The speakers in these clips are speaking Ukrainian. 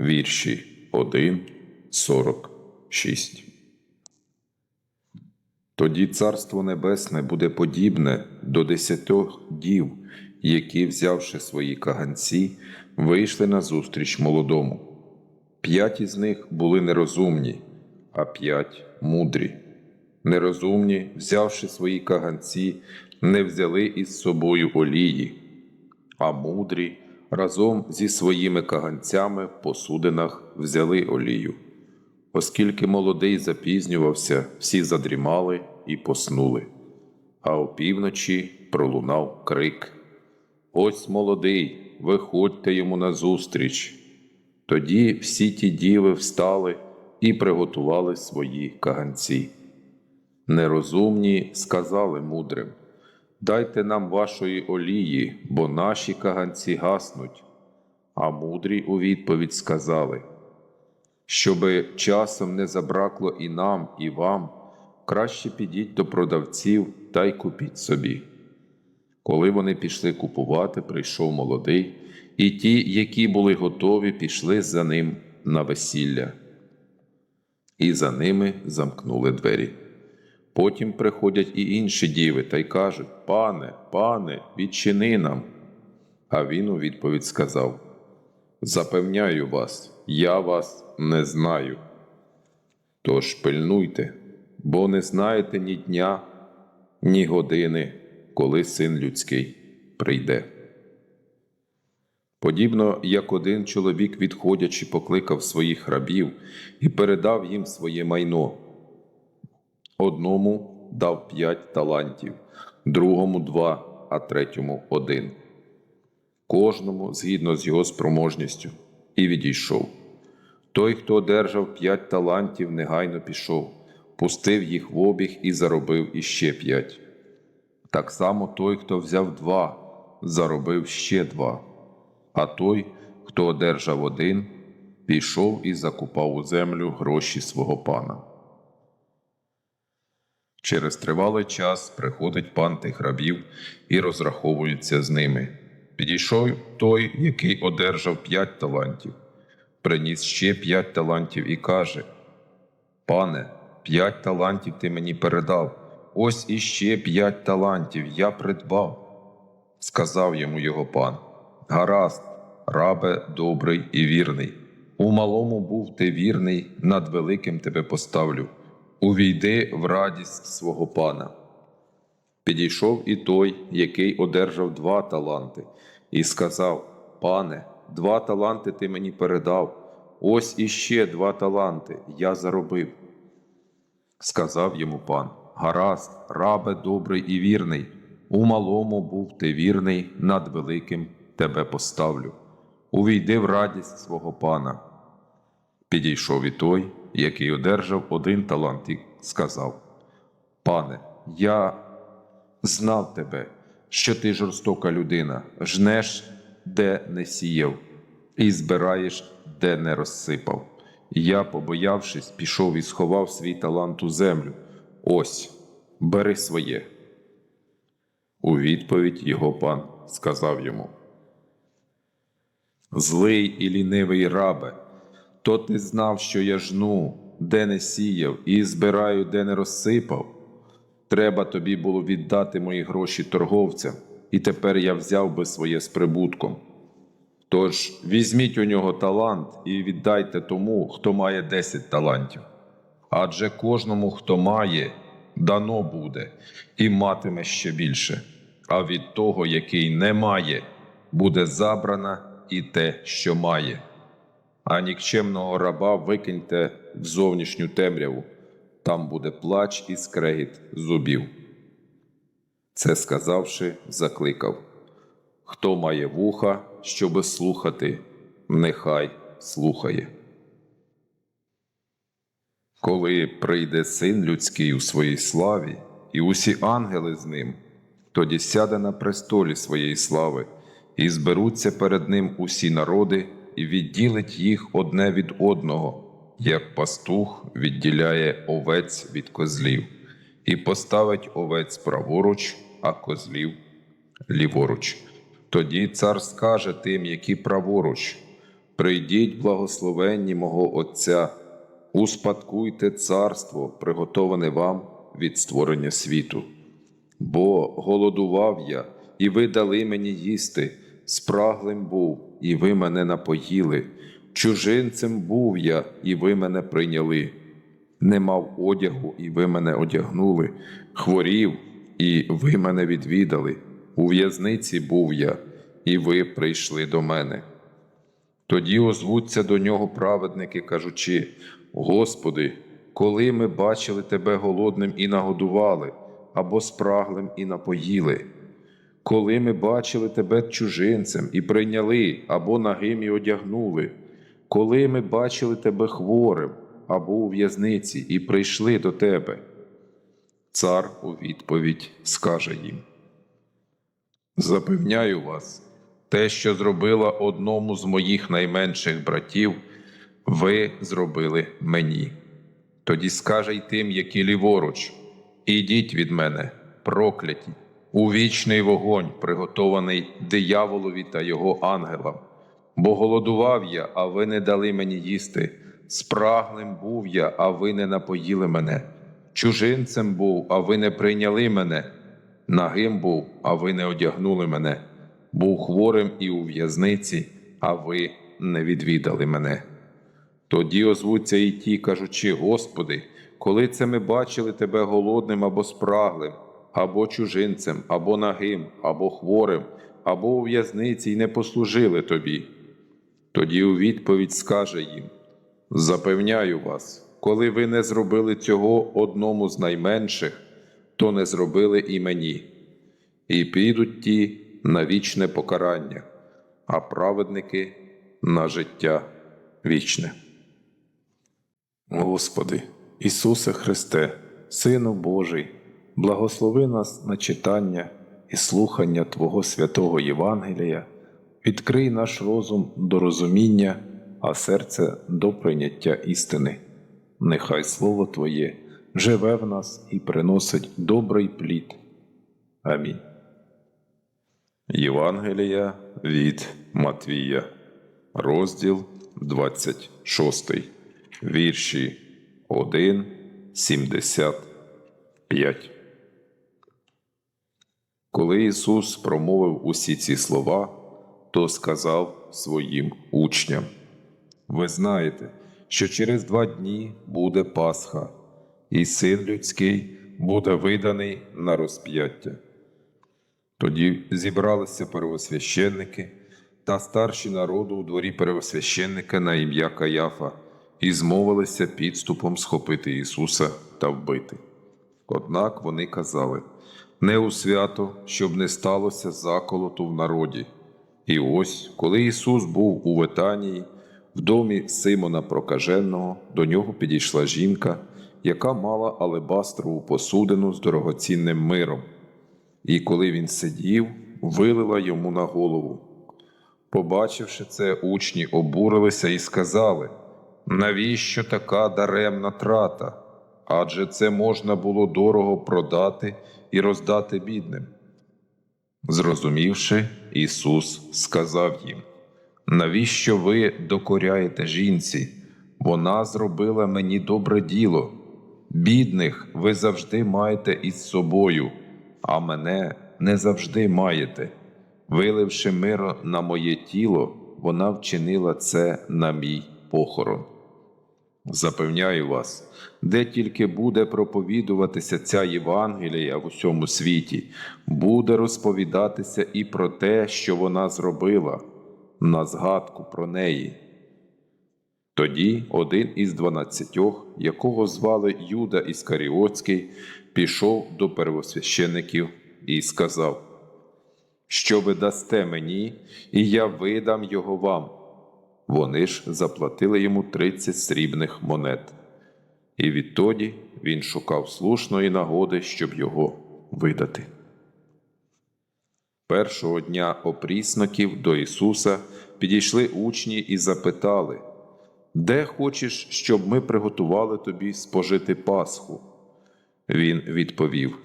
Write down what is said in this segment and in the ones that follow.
вірші 1, 46. Тоді Царство Небесне буде подібне до десятьох дів, які, взявши свої каганці, вийшли назустріч молодому. П'ять із них були нерозумні, а п'ять мудрі. Нерозумні, взявши свої каганці, не взяли із собою олії, а мудрі разом зі своїми каганцями в посудинах взяли олію. Оскільки молодий запізнювався, всі задрімали і поснули. А опівночі пролунав крик: Ось молодий, виходьте йому назустріч. Тоді всі ті діви встали і приготували свої каганці. Нерозумні сказали мудрим Дайте нам вашої олії, бо наші каганці гаснуть. А мудрі у відповідь сказали Щоби часом не забракло і нам, і вам, краще підіть до продавців та й купіть собі. Коли вони пішли купувати, прийшов молодий, і ті, які були готові, пішли за ним на весілля. І за ними замкнули двері. Потім приходять і інші діви та й кажуть Пане, пане, відчини нам. А він у відповідь сказав Запевняю вас, я вас не знаю. Тож пильнуйте, бо не знаєте ні дня, ні години, коли син людський прийде. Подібно як один чоловік, відходячи, покликав своїх рабів і передав їм своє майно. Одному дав п'ять талантів, другому два, а третьому один. Кожному згідно з його спроможністю, і відійшов. Той, хто одержав п'ять талантів, негайно пішов, пустив їх в обіг і заробив іще п'ять. Так само той, хто взяв два, заробив ще два. А той, хто одержав один, пішов і закупав у землю гроші свого пана. Через тривалий час приходить пан тих рабів і розраховується з ними. Підійшов той, який одержав п'ять талантів, приніс ще п'ять талантів і каже: Пане, п'ять талантів ти мені передав, ось іще п'ять талантів я придбав. Сказав йому його пан: Гаразд, рабе добрий і вірний. У малому був ти вірний, над великим тебе поставлю. Увійди в радість свого пана. Підійшов і той, який одержав два таланти, і сказав: Пане, два таланти ти мені передав, ось іще два таланти я заробив. Сказав йому пан: Гаразд, рабе добрий і вірний, у малому був ти вірний, над великим тебе поставлю. Увійди в радість свого пана. Підійшов і той, який одержав один талант, і сказав: Пане, я знав тебе, що ти жорстока людина, жнеш, де не сіяв, і збираєш, де не розсипав. Я, побоявшись, пішов і сховав свій талант у землю. Ось, бери своє. У відповідь його пан сказав йому: Злий і лінивий рабе, то ти знав, що я жну, де не сіяв, і збираю, де не розсипав. Треба тобі було віддати мої гроші торговцям, і тепер я взяв би своє з прибутком. Тож візьміть у нього талант і віддайте тому, хто має десять талантів. Адже кожному, хто має, дано буде і матиме ще більше, а від того, який не має, буде забрана і те, що має. А нікчемного раба викиньте в зовнішню темряву, там буде плач і скрегіт зубів. Це сказавши, закликав Хто має вуха, щоби слухати, нехай слухає. Коли прийде син людський у своїй славі, і усі ангели з ним, тоді сяде на престолі своєї слави, і зберуться перед ним усі народи, і відділить їх одне від одного, як пастух відділяє овець від козлів, і поставить овець праворуч, а козлів ліворуч. Тоді цар скаже тим, які праворуч: Прийдіть, благословенні мого Отця, успадкуйте царство, приготоване вам від створення світу. Бо голодував я, і ви дали мені їсти, спраглим був, і ви мене напоїли, чужинцем був я, і ви мене прийняли. Не мав одягу, і ви мене одягнули, хворів, і ви мене відвідали. У в'язниці був я, і ви прийшли до мене. Тоді озвуться до нього праведники, кажучи: Господи, коли ми бачили Тебе голодним і нагодували, або спраглим і напоїли, коли ми бачили Тебе чужинцем і прийняли, або нагим і одягнули, коли ми бачили Тебе хворим, або у в'язниці, і прийшли до Тебе. Цар у відповідь скаже їм. Запевняю вас, те, що зробила одному з моїх найменших братів, ви зробили мені. Тоді скаже й тим, які ліворуч, ідіть від мене, прокляті, у вічний вогонь, приготований дияволові та його ангелам. Бо голодував я, а ви не дали мені їсти, спраглим був я, а ви не напоїли мене, чужинцем був, а ви не прийняли мене. Нагим був, а ви не одягнули мене, був хворим і у в'язниці, а ви не відвідали мене. Тоді озвуться і ті, кажучи: Господи, коли це ми бачили Тебе голодним або спраглим, або чужинцем, або нагим, або хворим, або у в'язниці й не послужили Тобі. Тоді у відповідь скаже їм: Запевняю вас, коли ви не зробили цього одному з найменших, то не зробили і мені, і підуть ті на вічне покарання, а праведники на життя вічне. Господи, Ісусе Христе, Сину Божий, благослови нас на читання і слухання Твого святого Євангелія, відкрий наш розум до розуміння, а серце до прийняття істини. Нехай Слово Твоє живе в нас і приносить добрий плід. Амінь. Євангелія від Матвія, розділ 26, вірші 1, 75. Коли Ісус промовив усі ці слова, то сказав своїм учням: Ви знаєте, що через два дні буде Пасха, і син людський буде виданий на розп'яття. Тоді зібралися первосвященники та старші народу у дворі первосвященника на ім'я Каяфа і змовилися підступом схопити Ісуса та вбити. Однак вони казали не у свято, щоб не сталося заколоту в народі. І ось, коли Ісус був у Ветанії, в домі Симона Прокаженого, до нього підійшла жінка, яка мала алебастрову посудину з дорогоцінним миром. І коли він сидів, вилила йому на голову. Побачивши це, учні обурилися і сказали: навіщо така даремна трата? Адже це можна було дорого продати і роздати бідним. Зрозумівши, Ісус сказав їм: Навіщо ви докоряєте жінці? Вона зробила мені добре діло. Бідних ви завжди маєте із собою, а мене не завжди маєте. Виливши миро на моє тіло, вона вчинила це на мій похорон. Запевняю вас, де тільки буде проповідуватися ця Євангелія в усьому світі, буде розповідатися і про те, що вона зробила, на згадку про неї. Тоді один із дванадцятьох, якого звали Юда Іскаріотський, пішов до первосвящеників і сказав, що ви дасте мені, і я видам його вам. Вони ж заплатили йому тридцять срібних монет. і відтоді він шукав слушної нагоди, щоб його видати. Першого дня опрісноків до Ісуса підійшли учні і запитали, де хочеш, щоб ми приготували тобі спожити Пасху? Він відповів: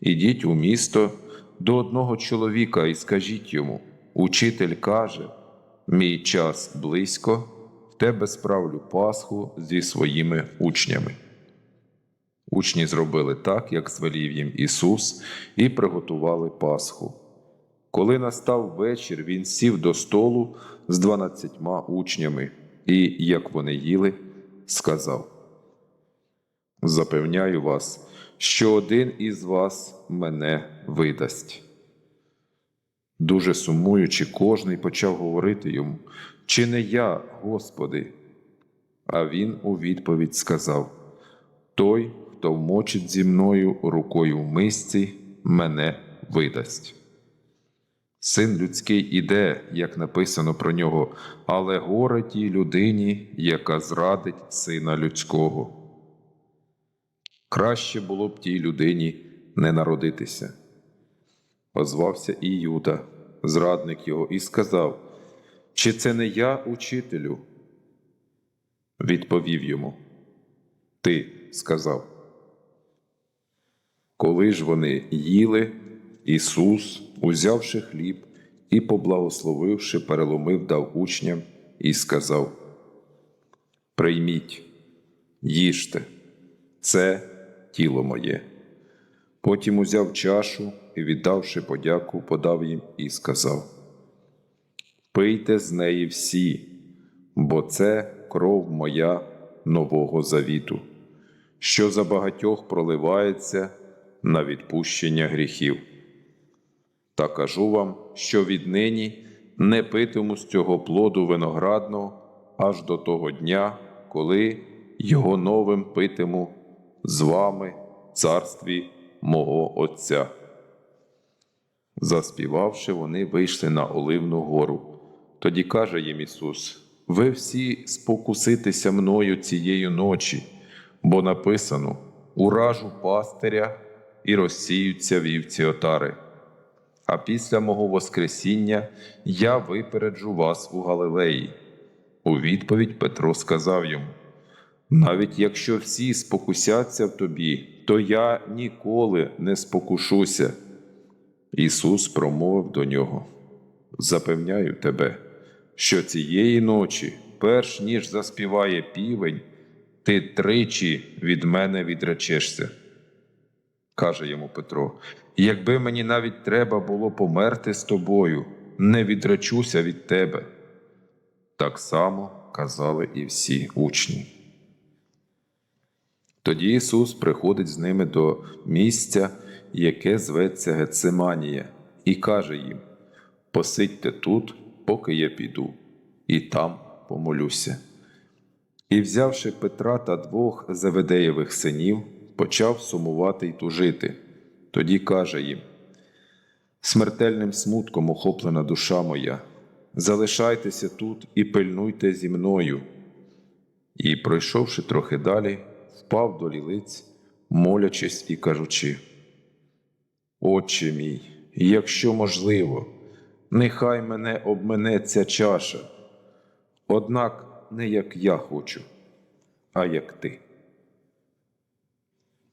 Ідіть у місто до одного чоловіка і скажіть йому: Учитель каже: Мій час близько, в тебе справлю Пасху зі своїми учнями. Учні зробили так, як звелів їм Ісус, і приготували Пасху. Коли настав вечір, він сів до столу з дванадцятьма учнями, і, як вони їли, сказав: Запевняю вас, що один із вас мене видасть. Дуже сумуючи, кожний почав говорити йому, чи не я, Господи? А він у відповідь сказав: Той, хто вмочить зі мною рукою в мисці, мене видасть. Син людський іде, як написано про нього, але горе тій людині, яка зрадить сина людського. Краще було б тій людині не народитися. Озвався і Юда, зрадник його, і сказав: Чи це не я, учителю? Відповів йому. Ти сказав. Коли ж вони їли, Ісус, узявши хліб і, поблагословивши, переломив, дав учням і сказав: Прийміть, їжте, це тіло моє. Потім узяв чашу і, віддавши подяку, подав їм і сказав: Пийте з неї всі, бо це кров моя нового завіту, що за багатьох проливається на відпущення гріхів. Та кажу вам, що віднині не питиму з цього плоду виноградного аж до того дня, коли його новим питиму з вами в царстві мого Отця. Заспівавши, вони вийшли на Оливну гору. Тоді каже їм Ісус: Ви всі спокуситеся мною цієї ночі, бо написано: уражу пастиря і розсіються вівці отари. А після мого Воскресіння я випереджу вас у Галилеї. У відповідь Петро сказав йому: навіть якщо всі спокусяться в тобі, то я ніколи не спокушуся. Ісус промовив до нього: Запевняю тебе, що цієї ночі, перш ніж заспіває півень, ти тричі від мене відречешся. Каже йому Петро: якби мені навіть треба було померти з тобою, не відречуся від тебе. Так само казали і всі учні. Тоді Ісус приходить з ними до місця, яке зветься Гециманія, і каже їм: Посидьте тут, поки я піду, і там помолюся. І, взявши Петра та двох Заведеєвих синів, почав сумувати й тужити. Тоді каже їм: Смертельним смутком охоплена душа моя, залишайтеся тут і пильнуйте зі мною. І, пройшовши трохи далі, впав до лілиць, молячись і кажучи: Отче мій, якщо можливо, нехай мене обмене ця чаша, однак не як я хочу, а як ти.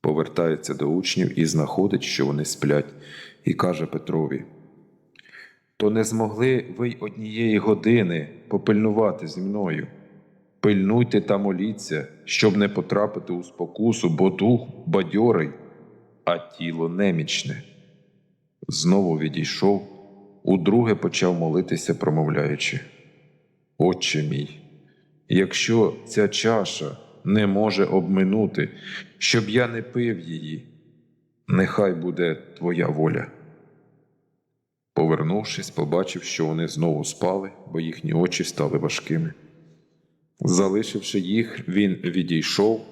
Повертається до учнів і знаходить, що вони сплять, і каже Петрові: То не змогли ви й однієї години попильнувати зі мною. Пильнуйте та моліться, щоб не потрапити у спокусу, бо дух бадьорий, а тіло немічне. Знову відійшов, удруге почав молитися, промовляючи: Отче мій, якщо ця чаша не може обминути, щоб я не пив її, нехай буде твоя воля. Повернувшись, побачив, що вони знову спали, бо їхні очі стали важкими. Залишивши їх, він відійшов,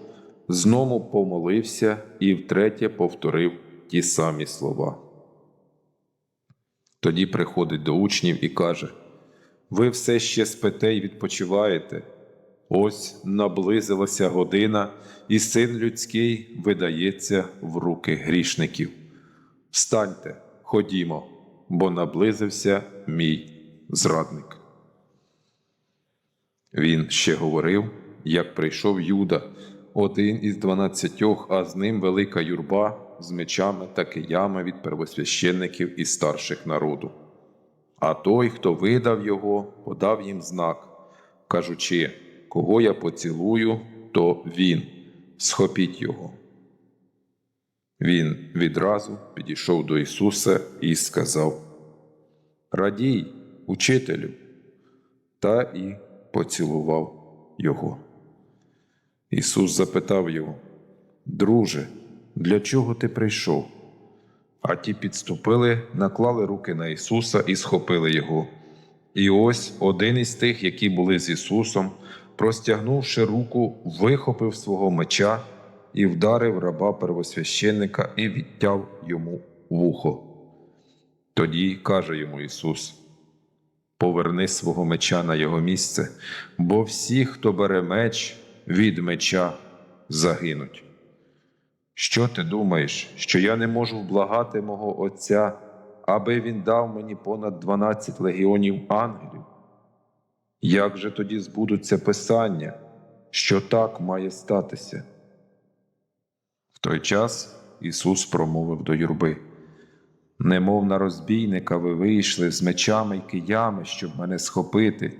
знову помолився і втретє повторив ті самі слова. Тоді приходить до учнів і каже: Ви все ще спите й відпочиваєте. Ось наблизилася година, і син людський видається в руки грішників. Встаньте, ходімо, бо наблизився мій зрадник. Він ще говорив, як прийшов Юда, один із дванадцятьох, а з ним велика юрба з мечами та киями від первосвященників і старших народу. А той, хто видав його, подав їм знак, кажучи, кого я поцілую, то він, схопіть його. Він відразу підійшов до Ісуса і сказав: Радій, учителю, та і поцілував його. Ісус запитав його, Друже, для чого ти прийшов? А ті підступили, наклали руки на Ісуса і схопили Його. І ось один із тих, які були з Ісусом, простягнувши руку, вихопив свого меча і вдарив раба первосвященника і відтяв йому вухо. Тоді каже йому Ісус: Поверни свого меча на його місце, бо всі, хто бере меч, від меча загинуть. Що ти думаєш, що я не можу вблагати мого Отця, аби він дав мені понад дванадцять легіонів ангелів? Як же тоді збудуться писання, що так має статися? В той час Ісус промовив до юрби. Немов на розбійника ви вийшли з мечами й киями, щоб мене схопити.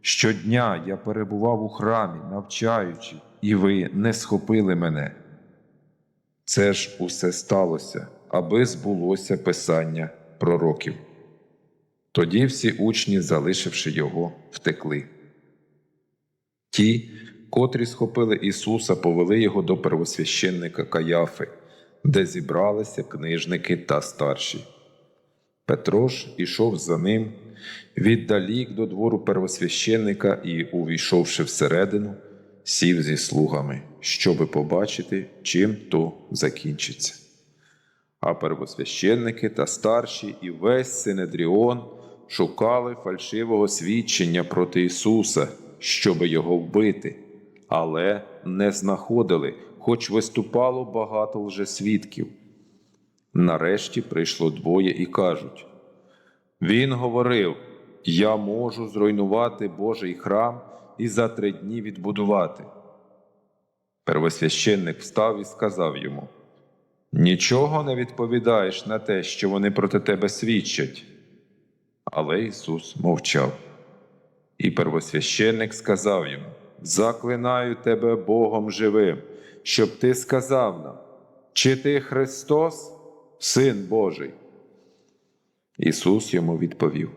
Щодня я перебував у храмі, навчаючи, і ви не схопили мене. Це ж усе сталося, аби збулося писання пророків. Тоді всі учні, залишивши його, втекли. Ті, котрі схопили Ісуса, повели його до первосвященника Каяфи, де зібралися книжники та старші. Петро ж ішов за ним, віддалік до двору первосвященника і, увійшовши всередину, сів зі слугами, щоби побачити, чим то закінчиться. А первосвященники та старші і весь Синедріон шукали фальшивого свідчення проти Ісуса, щоби його вбити, але не знаходили, хоч виступало багато лжесвідків. Нарешті прийшло двоє і кажуть: Він говорив: Я можу зруйнувати Божий храм і за три дні відбудувати. Первосвященник встав і сказав йому: Нічого не відповідаєш на те, що вони проти тебе свідчать. Але Ісус мовчав. І первосвященник сказав йому: Заклинаю тебе Богом живим, щоб ти сказав нам, чи ти Христос, Син Божий. Ісус йому відповів: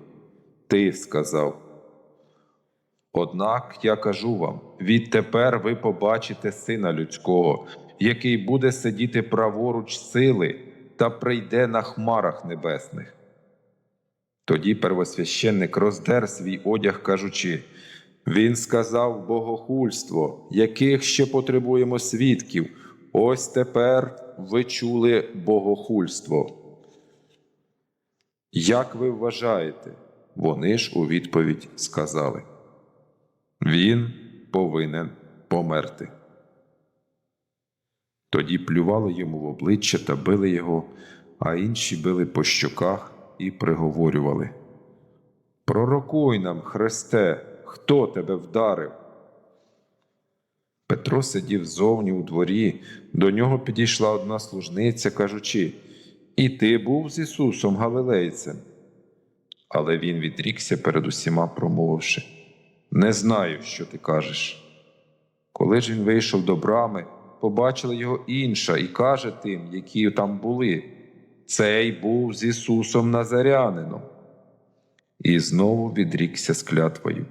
Ти сказав. Однак я кажу вам: відтепер ви побачите Сина Людського, який буде сидіти праворуч сили та прийде на хмарах небесних. Тоді первосвященник роздер свій одяг, кажучи: Він сказав богохульство, яких ще потребуємо свідків. Ось тепер ви чули богохульство. Як ви вважаєте? Вони ж у відповідь сказали. Він повинен померти. Тоді плювали йому в обличчя та били його, а інші били по щоках і приговорювали. Пророкуй нам, Христе, хто тебе вдарив? Петро сидів зовні у дворі, до нього підійшла одна служниця, кажучи І ти був з Ісусом Галилейцем. Але він відрікся перед усіма, промовивши Не знаю, що ти кажеш. Коли ж він вийшов до брами, побачила його інша і каже тим, які там були Цей був з Ісусом Назарянином. І знову відрікся з клятвою.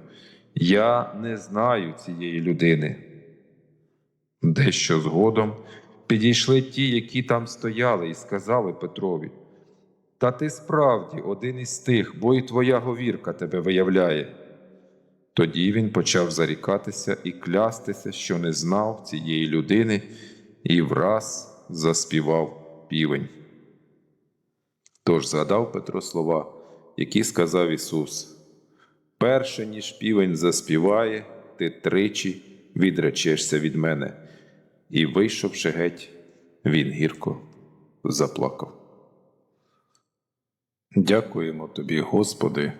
Я не знаю цієї людини. Дещо згодом підійшли ті, які там стояли, і сказали Петрові: Та ти справді один із тих, бо і твоя говірка тебе виявляє. Тоді він почав зарікатися і клястися, що не знав цієї людини, і враз заспівав півень. Тож згадав Петро слова, які сказав Ісус: Перше, ніж півень заспіває, ти тричі відречешся від мене. І, вийшовши геть, він гірко заплакав. Дякуємо тобі, Господи,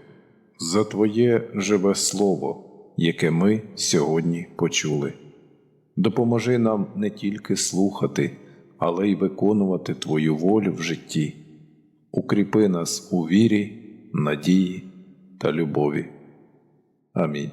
за Твоє живе Слово, яке ми сьогодні почули. Допоможи нам не тільки слухати, але й виконувати Твою волю в житті. Укріпи нас у вірі, надії та любові. Амінь.